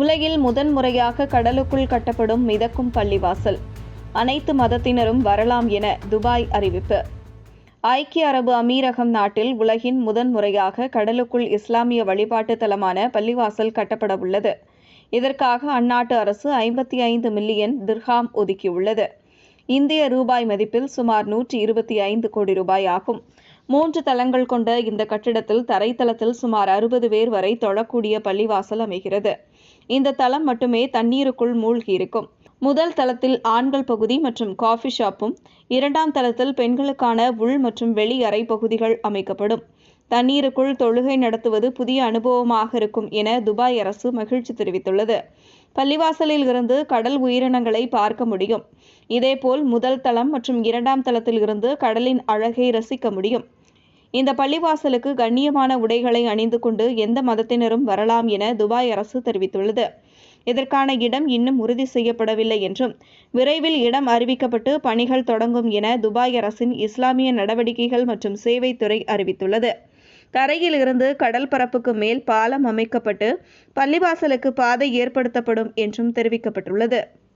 உலகில் முதன்முறையாக கடலுக்குள் கட்டப்படும் மிதக்கும் பள்ளிவாசல். அனைத்து மதத்தினரும் வரலாம் என துபாய் அறிவிப்பு. ஐக்கிய அரபு அமீரகம் நாட்டில் உலகின் முதன்முறையாக கடலுக்குள் இஸ்லாமிய வழிபாட்டு தலமான பள்ளிவாசல் கட்டப்பட உள்ளது. இதற்காக அந்நாட்டு அரசு ஐம்பத்தி ஐந்து மில்லியன் திர்ஹாம் ஒதுக்கியுள்ளது. இந்திய ரூபாய் மதிப்பில் சுமார் நூற்றி இருபத்தி ஐந்து கோடி ரூபாய் ஆகும். மூன்று தளங்கள் கொண்ட இந்த கட்டிடத்தில் தரைத்தளத்தில் சுமார் அறுபது பேர் வரை தொழக்கூடிய பள்ளிவாசல் அமைகிறது. இந்த தளம் மட்டுமே தண்ணீருக்குள் மூழ்கி இருக்கும். முதல் தளத்தில் ஆண்கள் பகுதி மற்றும் காஃபி ஷாப்பும் இரண்டாம் தளத்தில் பெண்களுக்கான உள் மற்றும் வெளி அறை பகுதிகள் அமைக்கப்படும். தண்ணீருக்குள் தொழுகை நடத்துவது புதிய அனுபவமாக இருக்கும் என துபாய் அரசு மகிழ்ச்சி தெரிவித்துள்ளது. பள்ளிவாசலில் இருந்து கடல் உயிரினங்களை பார்க்க முடியும். இதேபோல் முதல் தளம் மற்றும் இரண்டாம் தளத்தில் இருந்து கடலின் அழகை ரசிக்க முடியும். இந்த பள்ளிவாசலுக்கு கண்ணியமான உடைகளை அணிந்து கொண்டு எந்த மதத்தினரும் வரலாம் என துபாய் அரசு தெரிவித்துள்ளது. இதற்கான இடம் இன்னும் உறுதி செய்யப்படவில்லை என்றும் விரைவில் இடம் அறிவிக்கப்பட்டு பணிகள் தொடங்கும் என துபாய் அரசின் இஸ்லாமிய நடவடிக்கைகள் மற்றும் சேவைத்துறை அறிவித்துள்ளது. தரையில் இருந்து கடல் பரப்புக்கு மேல் பாலம் அமைக்கப்பட்டு பள்ளிவாசலுக்கு பாதை ஏற்படுத்தப்படும் என்றும் தெரிவிக்கப்பட்டுள்ளது.